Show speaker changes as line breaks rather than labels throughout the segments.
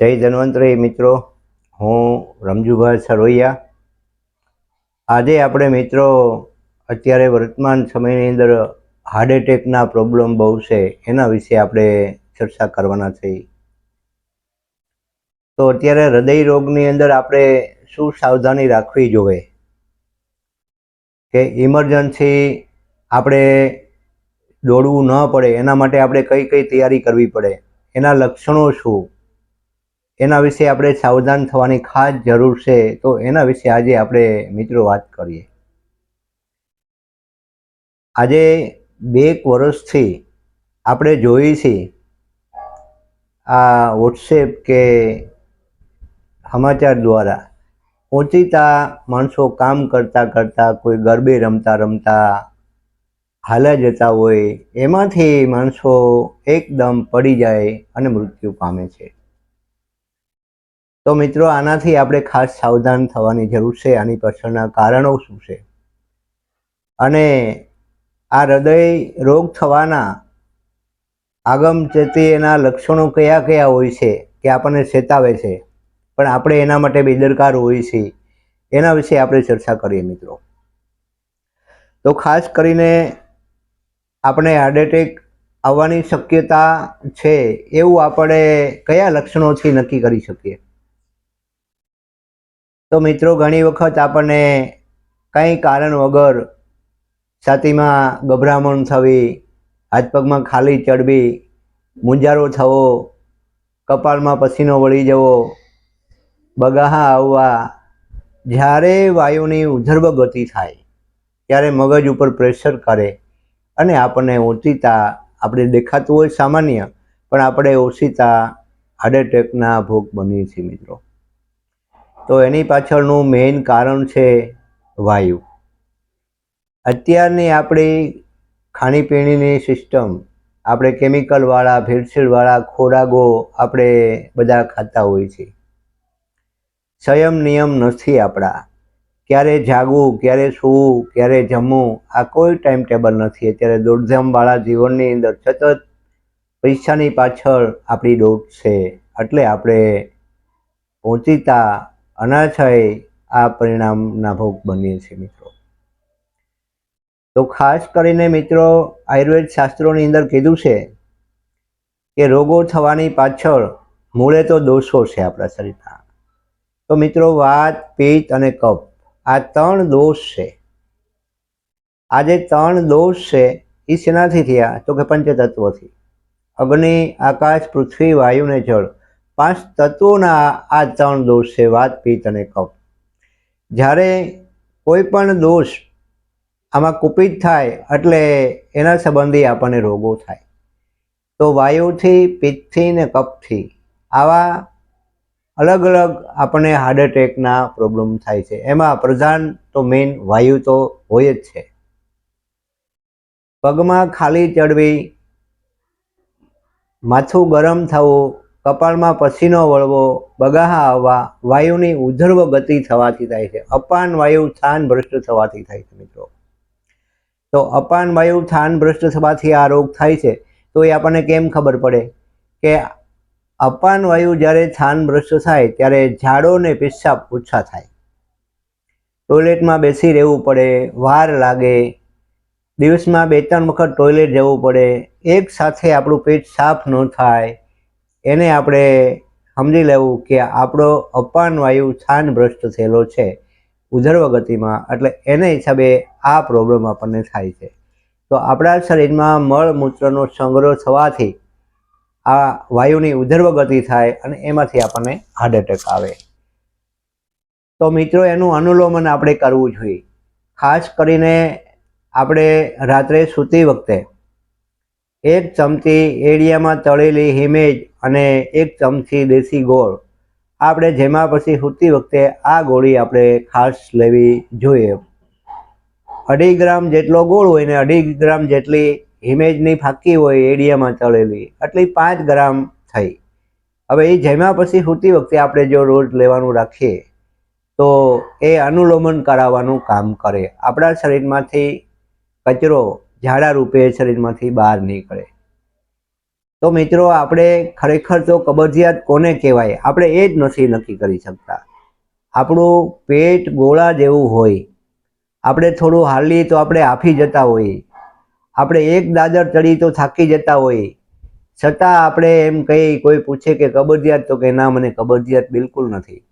જય ધન્વંતરી મિત્રો. હું રમજુભાઈ સરોયા. આજે આપણે મિત્રો અત્યારે વર્તમાન સમયની અંદર હાર્ટ એટેકના પ્રોબ્લેમ બહુ છે, એના વિશે આપણે ચર્ચા કરવાના છીએ તો અત્યારે હૃદય રોગની અંદર આપણે શું સાવધાની રાખવી જોઈએ? કે ઇમરજન્સી આપણે દોડવું ન પડે, એના માટે આપણે કઈ કઈ તૈયારી કરવી પડે, એના લક્ષણો શું? એના વિશે આપણે સાવધાન થવાની ખાસ જરૂર છે, તો એના વિશે આજે આપણે મિત્રો વાત કરીએ. આજે બે વર્ષથી આપણે જોઈ છીએ આ વોટ્સએપ કે સમાચાર દ્વારા ઓચિતા માણસો કામ કરતાં કરતાં કોઈ ગરબે રમતા રમતા હાલા જતા હોય, એમાંથી માણસો એકદમ પડી જાય અને મૃત્યુ પામે છે. તો મિત્રો, આનાથી આપણે ખાસ સાવધાન થવાની જરૂર છે. આની પાછળના કારણો શું છે? અને આ હૃદય રોગ થવાના આગમચેતી એના લક્ષણો કયા કયા હોય છે કે આપણને ચેતાવે છે? પણ આપણે એના માટે બેદરકાર હોઈએ છીએ એના વિશે આપણે ચર્ચા કરીએ મિત્રો. તો ખાસ કરીને આપણે હાર્ટ એટેક આવવાની શક્યતા છે એવું આપણે કયા લક્ષણોથી નક્કી કરી શકીએ? તો મિત્રો, ઘણી વખત આપણને કંઈ કારણ વગર છાતીમાં ગભરામણ થવી, હાથ પગમાં ખાલી ચડવી, મુંજારો થવો, કપાળમાં પસીનો વળી જવો, બગાહા આવવા, જ્યારે વાયુની ઉધર્વ ગતિ થાય, ત્યારે મગજ ઉપર પ્રેશર કરે અને આપણને ઓછીતા આપણે દેખાતું હોય સામાન્ય, પણ આપણે ઓછીતા હાર્ટ એટેકના ભોગ બનીએ છીએ મિત્રો. તો એની પાછળનું મેઇન કારણ છે વાયુ. અત્યારની આપણી ખાણીપીણીની સિસ્ટમ આપણે કેમિકલવાળા ભેળસેળવાળા ખોરાકો આપણે બધા ખાતા હોઈએ છીએ. સંયમ નિયમ નથી આપણા. ક્યારે જાગવું, ક્યારે સૂવું, ક્યારે જમવું, આ કોઈ ટાઈમ ટેબલ નથી. અત્યારે દોડધામવાળા જીવનની અંદર સતત પૈસાની પાછળ આપણી દોટ છે. એટલે આપણે પહોંચીતા અનાછય આ પરિણામના ભોગ બનીએ છીએ મિત્રો. તો ખાસ કરીને મિત્રો, આયુર્વેદ શાસ્ત્રોની અંદર કીધું છે કે રોગો થવાની પાછળ મૂળે તો દોષો છે આપણા શરીરના. તો મિત્રો, વાત, પિત્ત અને કફ, આ ત્રણ દોષ છે. આ જે ત્રણ દોષ છે, એ શેનાથી થયા? તો કે પંચતત્વથી. અગ્નિ, આકાશ, પૃથ્વી વાયુ ને જળ. પાંચ તત્વોના આ ત્રણ દોષ છે વાત પિત્ત અને કફ જ્યારે કોઈ પણ દોષ આમાં કુપિત થાય એટલે એના સંબંધી આપણને રોગો થાય. તો વાયુથી, પિત્તથી ને કફથી આવા અલગ અલગ આપણને હાર્ટ એટેકના પ્રોબ્લેમ થાય છે. એમાં પ્રધાન તો મેઇન વાયુ તો હોય જ છે. પગમાં ખાલી ચડવી, માથું ગરમ થવું કપાળમાં પસીનો વળવો, બગાહા આવવા, વાયુની ઉધર્વ ગતિ થવાથી થાય છે. અપાન વાયુ થાન ભ્રષ્ટ થવાથી થાય છે મિત્રો. તો અપાન વાયુ થાન ભ્રષ્ટ થવાથી આ રોગ થાય છે. તો એ આપણને કેમ ખબર પડે? કે અપાન વાયુ જ્યારે થાન ભ્રષ્ટ થાય, ત્યારે ઝાડો ને પેશાબ ઓછા થાય. ટોયલેટમાં બેસી રહેવું પડે, વાર લાગે. દિવસમાં બે ત્રણ વખત ટોયલેટ જવું પડે. એક સાથે આપણું પેટ સાફ ન થાય. એને આપણે સમજી લેવું કે આપણો અપાન વાયુ છાન ભ્રષ્ટ થયેલો છે ઉધર્વ ગતિમાં એટલે એને હિસાબે આ પ્રોબ્લેમ આપણને થાય છે. તો આપણા શરીરમાં મળમૂત્રનો સંગ્રહ થવાથી આ વાયુની ઉધર્વ ગતિ થાય અને એમાંથી આપણને હાર્ટ એટેક આવે. તો મિત્રો, એનું અનુલોમન આપણે કરવું જોઈએ. ખાસ કરીને આપણે રાત્રે સૂતી વખતે એક ચમચી એડિયામાં તળેલી હિમેજ અને એક ચમચી દેશી ગોળ. આપણે જેમાં પછી સૂતી વખતે આ ગોળી આપણે ખાસ લેવી જોઈએ. અઢી ગ્રામ જેટલો ગોળ હોય ને અઢી ગ્રામ જેટલી હિમેજની ફાકી હોય એડિયામાં ચડેલી એટલી પાંચ ગ્રામ થઈ. હવે એ જેમાં પછી સૂતી વખતે આપણે જો રોજ લેવાનું રાખીએ, તો એ અનુલોમન કરાવવાનું કામ કરે. આપણા શરીરમાંથી કચરો ઝાડા રૂપે શરીરમાંથી બહાર નીકળે. તો મિત્રો, આપણે ખરેખર તો કબજિયાત કોને કહેવાય? આપણે એ જ નથી નક્કી કરી શકતા. આપણું પેટ ગોળા જેવું હોય. આપણે થોડું હાલીએ તો આપણે આફી જતા હોઈએ આપણે એક દાદર ચડી તો થાકી જતા હોઈએ છતાં આપણે એમ કહી કોઈ પૂછે કે કબજિયાત તો કે ના, મને કબજિયાત બિલકુલ નથી.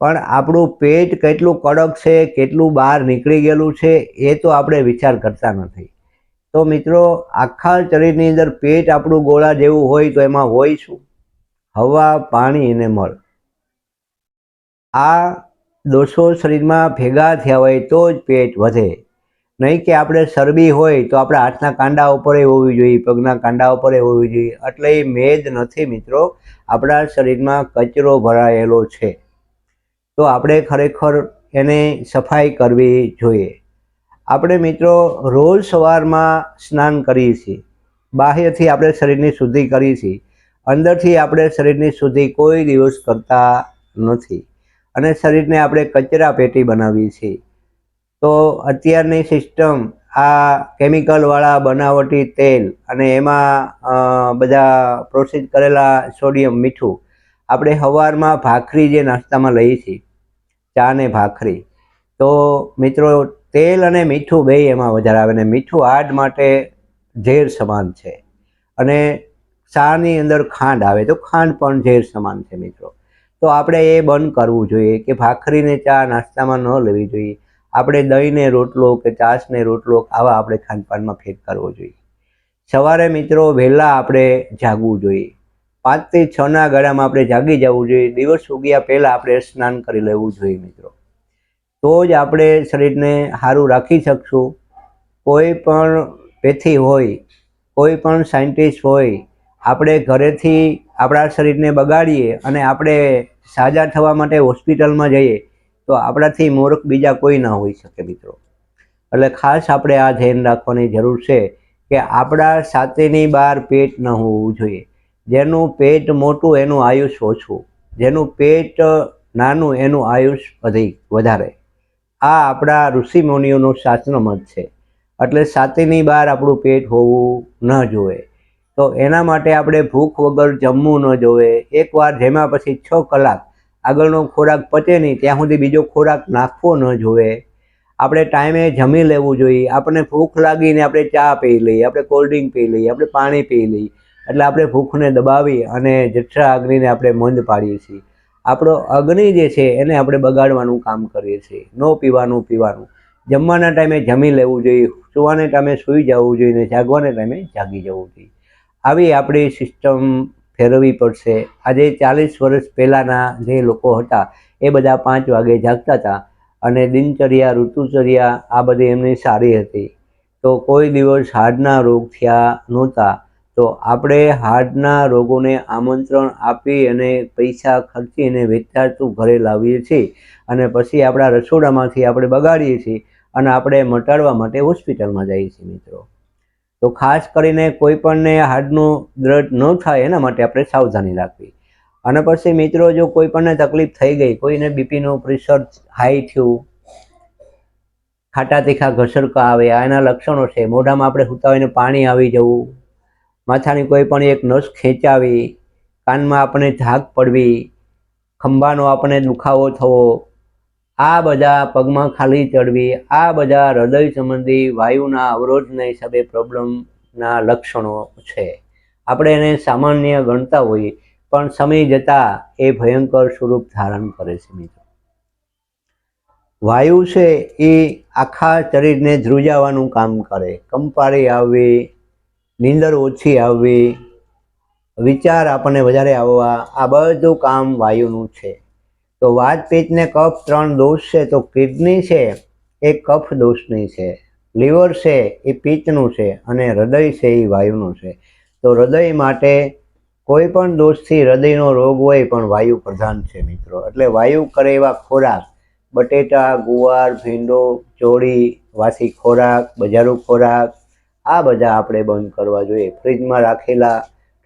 પણ આપણું પેટ કેટલું કડક છે, કેટલું બહાર નીકળી ગયેલું છે, એ તો આપણે વિચાર કરતા નથી. તો મિત્રો, આખા શરીરની અંદર પેટ આપણું ગોળા જેવું હોય તો એમાં હોય શું? હવા, પાણી અને મળ. આ દોષો શરીરમાં ભેગા થયા હોય તો જ પેટ વધે. નહીં કે આપણે શરબી હોય તો આપણે હાથના કાંડા ઉપર હોવી જોઈએ, પગના કાંડા ઉપર હોવી જોઈએ. એટલે એ મેદ નથી મિત્રો. આપણા શરીરમાં કચરો ભરાયેલો છે. તો આપણે ખરેખર એને સફાઈ કરવી જોઈએ. આપણે મિત્રો રોજ સવારમાં સ્નાન કરીએ છીએ. બાહ્યથી આપણે શરીરની શુદ્ધિ કરીએ છીએ. અંદરથી આપણે શરીરની શુદ્ધિ કોઈ દિવસ કરતા નથી. અને શરીરને આપણે કચરા પેટી બનાવીએ છીએ. તો અત્યારની સિસ્ટમ આ કેમિકલવાળા બનાવટી તેલ અને એમાં બધા પ્રોસેસ કરેલા સોડિયમ મીઠું આપણે સવારમાં ભાખરી જે નાસ્તામાં લઈએ છીએ, ચા ને ભાખરી. તો મિત્રો તેલ અને મીઠું બે એમાં વધારે આવે ને મીઠું હાડ માટે ઝેર સમાન છે. અને ચાની અંદર ખાંડ આવે તો ખાંડ પણ ઝેર સમાન છે મિત્રો. તો આપણે એ બંધ કરવું જોઈએ કે ભાખરીને ચા નાસ્તામાં ન લેવી જોઈએ. આપણે દહીંને રોટલો કે ચાસને રોટલો આવા આપણે ખાનપાનમાં ફેર કરવો જોઈએ. સવારે મિત્રો વહેલા આપણે જાગવું જોઈએ. પાંચથી છના ગાળામાં આપણે જાગી જવું જોઈએ. દિવસ ઉગ્યા પહેલાં આપણે સ્નાન કરી લેવું જોઈએ મિત્રો. તો જ આપણે શરીરને સારું રાખી શકશું. કોઈ પણ પેથી હોય, કોઈ પણ સાયન્ટિસ્ટ હોય, આપણે ઘરેથી આપણા શરીરને બગાડીએ અને આપણે સાજા થવા માટે હોસ્પિટલમાં જઈએ, તો આપણાથી મૂર્ખ બીજા કોઈ ના હોઈ શકે મિત્રો. એટલે ખાસ આપણે આ ધ્યાન રાખવાની જરૂર છે કે આપણા સાથેની બહાર પેટ ન હોવું જોઈએ. જેનું પેટ મોટું એનું આયુષ ઓછું. જેનું પેટ નાનું એનું આયુષ અધિક વધારે. આ આપણા ઋષિ મુનિઓનો શાસ્ત્ર મત છે. એટલે સાતીની બહાર આપણું પેટ હોવું ન જોઈએ. તો એના માટે આપણે ભૂખ વગર જમવું ન જોઈએ. એકવાર જેમાં પછી છ કલાક આગળનો ખોરાક પચે નહીં, ત્યાં સુધી બીજો ખોરાક નાખવો ન જોઈએ. આપણે ટાઈમે જમી લેવું જોઈએ. આપણને ભૂખ લાગીને આપણે ચા પી લઈએ, આપણે કોલ્ડ ડ્રિંક પી લઈએ, આપણે પાણી પી લઈએ. એટલે આપણે ભૂખને દબાવી અને જઠરા અગ્નિને આપણે મંદ પાડીએ છીએ. આપણો અગ્નિ જે છે એને આપણે બગાડવાનું કામ કરીએ છીએ. ન પીવાનું પીવાનું. જમવાના ટાઈમે જમી લેવું જોઈએ, સુવાને ટાઈમે સૂઈ જવું જોઈએ ને જાગવાને ટાઈમે જાગી જવું જોઈએ. આવી આપણી સિસ્ટમ ફેરવવી પડશે. આજે ચાલીસ વર્ષ પહેલાંના જે લોકો હતા, એ બધા પાંચ વાગે જાગતા હતા અને દિનચર્યા, ઋતુચર્યા આ બધી એમની સારી હતી. તો કોઈ દિવસ હાડના રોગ થયા નહોતા. તો આપણે હાર્ટના રોગોને આમંત્રણ આપી અને પૈસા ખર્ચી અને વેચાતું ઘરે લાવીએ છીએ. અને પછી આપણા રસોડામાંથી આપણે બગાડીએ છીએ અને આપણે મટાડવા માટે હોસ્પિટલમાં જઈએ છીએ મિત્રો. તો ખાસ કરીને કોઈ પણને હાર્ટનું દ્રઢ ન થાય એના માટે આપણે સાવધાની રાખવી. અને પછી મિત્રો જો કોઈ પણને તકલીફ થઈ ગઈ, કોઈને બીપીનું પ્રેશર હાઈ થયું, ખાટા તીખા ઘસરકા આવે એના લક્ષણો છે, મોઢામાં આપણે સુતા પાણી આવી જવું માથાની કોઈ પણ એક નસ ખેંચાવી, કાનમાં આપણે ઝાગ પડવી, ખંભાનો આપણે દુખાવો થવો, આ બધા પગમાં ખાલી ચડવી, આ બધા હૃદય સંબંધી વાયુના અવરોધના હિસાબે પ્રોબ્લેમના લક્ષણો છે. આપણે એને સામાન્ય ગણતા હોઈએ, પણ સમય જતાં એ ભયંકર સ્વરૂપ ધારણ કરે છે મિત્રો. વાયુ છે એ આખા શરીરને ધ્રુજાવાનું કામ કરે. કંપારી આવવી નીંદર ઓછી આવવી, વિચાર આપણને વધારે આવવા, આ બધું કામ વાયુનું છે. તો વાત કફ ત્રણ દોષ છે, તો કિડની છે, એ કફ દોષની છે. લીવર છે, એ પિત્તનું છે, અને હૃદય છે, એ વાયુનું છે. તો હૃદય માટે કોઈ પણ દોષથી હૃદયનો રોગ હોય પણ વાયુ પ્રધાન છે, મિત્રો. એટલે વાયુ કરે એવા ખોરાક, બટેટા, ગુવાર, ભીંડો, ચોળી, વાસી ખોરાક, બજારું ખોરાક આ બધા આપણે બંધ કરવા જોઈએ. ફ્રીજમાં રાખેલા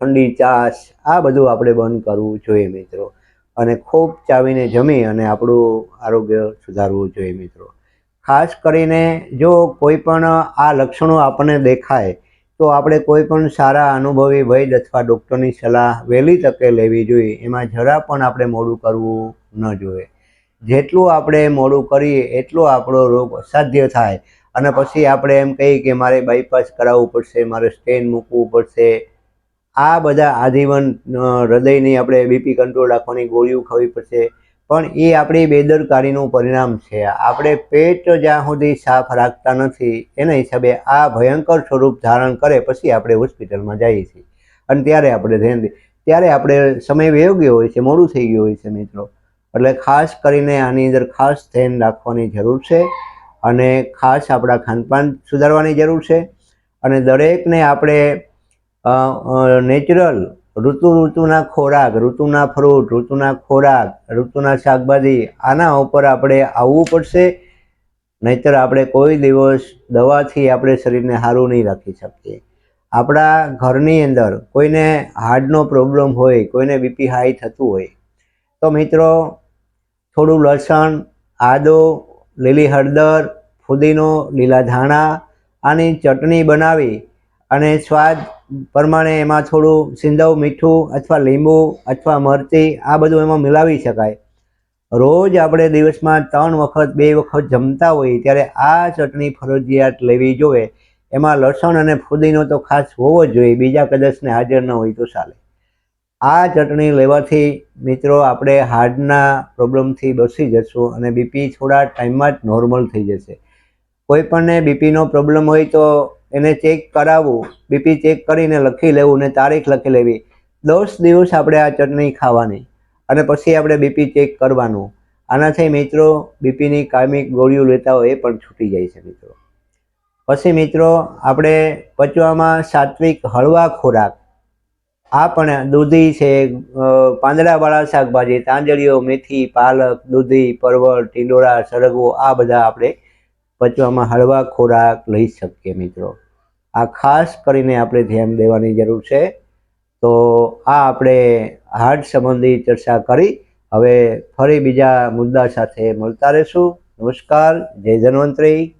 ઠંડી ચાસ, આ બધું આપણે બંધ કરવું જોઈએ મિત્રો. અને ખૂબ ચાવીને જમી અને આપણું આરોગ્ય સુધારવું જોઈએ મિત્રો. ખાસ કરીને જો કોઈ પણ આ લક્ષણો આપણને દેખાય, તો આપણે કોઈ પણ સારા અનુભવી વૈદ અથવા ડૉક્ટરની સલાહ વહેલી તકે લેવી જોઈએ. એમાં જરા પણ આપણે મોડું કરવું ન જોઈએ. જેટલું આપણે મોડું કરીએ, એટલો આપણો રોગ અસાધ્ય થાય. અને પછી આપણે એમ કહીએ કે મારે બાયપાસ કરાવવું પડશે, મારે સ્ટેન મૂકવું પડશે. આ બધા આજીવન હૃદયની આપણે બીપી કંટ્રોલ રાખવાની ગોળીઓ ખાવી પડશે. પણ એ આપણી બેદરકારીનું પરિણામ છે. આપણે પેટ જ્યાં સુધી સાફ રાખતા નથી, એના હિસાબે આ ભયંકર સ્વરૂપ ધારણ કરે પછી આપણે હોસ્પિટલમાં જઈએ છીએ. અને ત્યારે આપણે ધ્યાન ત્યારે આપણે સમય વયો ગયો હોય છે, મોડું થઈ ગયું હોય છે મિત્રો. એટલે ખાસ કરીને આની અંદર ખાસ ધ્યાન રાખવાની જરૂર છે. અને ખાસ આપણા ખાનપાન સુધારવાની જરૂર છે. અને દરેકને આપણે નેચરલ ઋતુ, ઋતુના ખોરાક, ઋતુના ફ્રૂટ ઋતુના ખોરાક, ઋતુના શાકભાજી, આના ઉપર આપણે આવવું પડશે. નહીંતર આપણે કોઈ દિવસ દવાથી આપણે શરીરને સારું નહીં રાખી શકીએ. આપણા ઘરની અંદર કોઈને હાર્ટનો પ્રોબ્લેમ હોય, કોઈને બીપી હાઈ થતું હોય, તો મિત્રો થોડું લસણ, આદુ લીલી હળદર, ફુદીનો, લીલા ધાણા આની ચટણી બનાવી અને સ્વાદ પ્રમાણે એમાં થોડું સિંધવ, મીઠું અથવા લીંબુ અથવા મરચી આ બધું એમાં મિલાવી શકાય. રોજ આપણે દિવસમાં ત્રણ વખત, બે વખત જમતા હોઈએ ત્યારે આ ચટણી ફરજિયાત લેવી જોઈએ. એમાં લસણ અને ફુદીનો તો ખાસ હોવો જ જોઈએ, બીજા કદાચને હાજર ન હોય તો ચાલે. આ ચટણી લેવાથી મિત્રો આપણે હાર્ટના પ્રોબ્લેમથી બચી જશું અને બીપી થોડા ટાઈમમાં જ નોર્મલ થઈ જશે. કોઈ પણને બીપીનો પ્રોબ્લેમ હોય તો એને ચેક કરાવવું બીપી ચેક કરીને લખી લેવું ને તારીખ લખી લેવી. દસ દિવસ આપણે આ ચટણી ખાવાની અને પછી આપણે બીપી ચેક કરવાનું. આનાથી મિત્રો બીપીની કામિક ગોળીઓ લેતા હોય એ પણ છૂટી જાય છે મિત્રો. પછી મિત્રો આપણે પચવામાં સાત્વિક હળવા ખોરાક આ પણ દૂધી છે પાંદડાવાળા શાકભાજી, તાંજળીઓ, મેથી, પાલક, દૂધી, પરવળ, ટીંડોળા, સરગવો, આ બધા આપણે પચવામાં હળવા ખોરાક લઈ શકીએ મિત્રો. આ ખાસ કરીને આપણે ધ્યાન દેવાની જરૂર છે. તો આ આપણે હાર્ટ સંબંધી ચર્ચા કરી. હવે ફરી બીજા મુદ્દા સાથે મળતા રહેશું. નમસ્કાર. જય ધન્વંતરી.